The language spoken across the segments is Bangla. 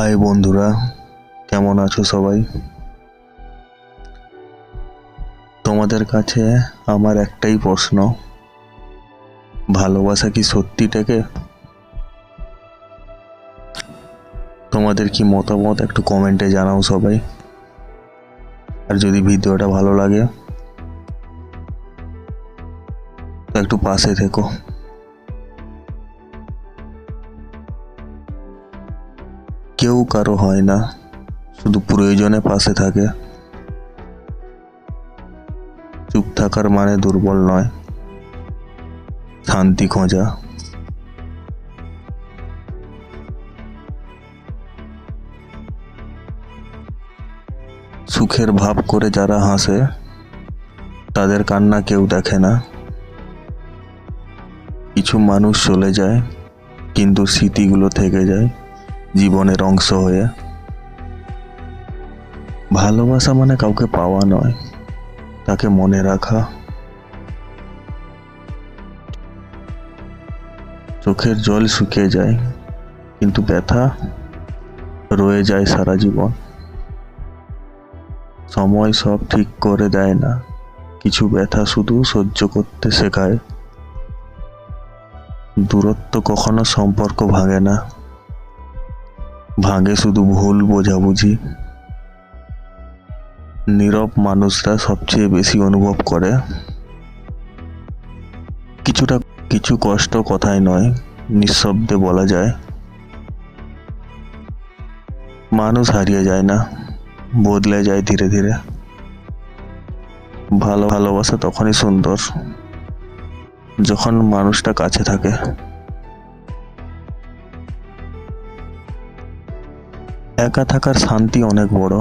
হাই বন্ধুরা, কেমন আছো সবাই? তোমাদের কাছে আমার একটাই প্রশ্ন, ভালোবাসা কি সত্যিটাকে তোমাদের কি মতামত একটু কমেন্টে জানাও সবাই। আর যদি ভিডিওটা ভালো লাগে একটু পাশে থেকো। কেউ কারও হয় না, শুধু প্রয়োজনে পাশে থাকে। চুপ থাকার মানে দুর্বল নয়, শান্তি খোঁজা। সুখের ভাব করে যারা হাসে, তাদের কান্না কেউ দেখে না। কিছু মানুষ চলে যায়, কিন্তু স্মৃতিগুলো থেকে যায়। জীবনের অংশ হয়ে। ভালোবাসা মানে কাউকে পাওয়া নয়, তাকে মনে রাখা। চোখের জল শুকিয়ে যায়, কিন্তু ব্যথা রয়ে যায় সারা জীবন। সময় সব ঠিক করে দেয় না, কিছু ব্যথা শুধু সহ্য করতে শেখায়। দূরত্ব কখনো সম্পর্ক ভাঙে না। ভাঙে শুধু ভুল বোঝাবুঝি। নীরব মানুষরা সবচেয়ে বেশি অনুভব করে। কিছুটা কিছু কষ্ট কথায় নয়, নিঃশব্দে বলা যায়। মানুষ হারিয়ে যায় না, বদলে যায় ধীরে ধীরে। ভালো, ভালোবাসা তখনই সুন্দর, যখন মানুষটা কাছে থাকে। একা থাকার শান্তি অনেক বড়।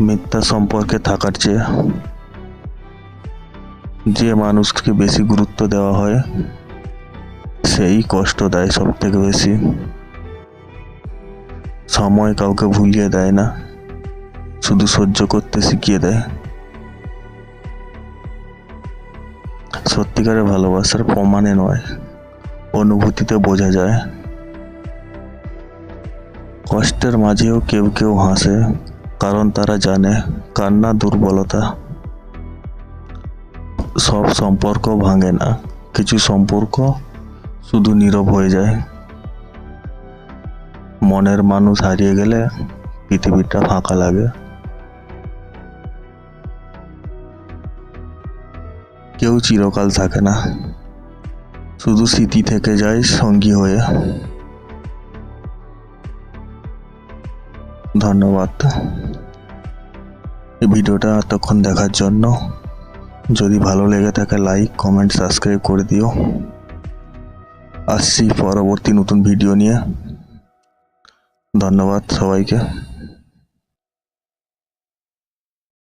মিথ্যা সম্পর্কে থাকার চেয়ে। যে মানুষকে বেশি গুরুত্ব দেওয়া হয়, সেই কষ্ট দেয় সব থেকে বেশি। সময় কাউকে ভুলিয়ে দেয় না, শুধু সহ্য করতে শিখিয়ে দেয়। সত্যিকারের ভালোবাসার প্রমাণে নয়, অনুভূতিতে বোঝা যায়। কষ্টের মাঝেও কেউ কেউ হাসে, কারণ তারা জানে কান্না দুর্বলতা সব সম্পর্ক ভাঙে না। কিছু সম্পর্ক শুধু নীরব হয়ে যায়। মনের মানুষ হারিয়ে গেলে পৃথিবীটা ফাঁকা লাগে। কেউ চিরকাল থাকে না। শুধু স্মৃতি থেকে যায় সঙ্গী হয়ে। ধন্যবাদ। এই ভিডিওটা এতক্ষণ দেখার জন্য। যদি ভালো লেগে থাকে লাইক কমেন্ট সাবস্ক্রাইব করে দিও। আসছি পরবর্তী নতুন ভিডিও নিয়ে। ধন্যবাদ সবাইকে।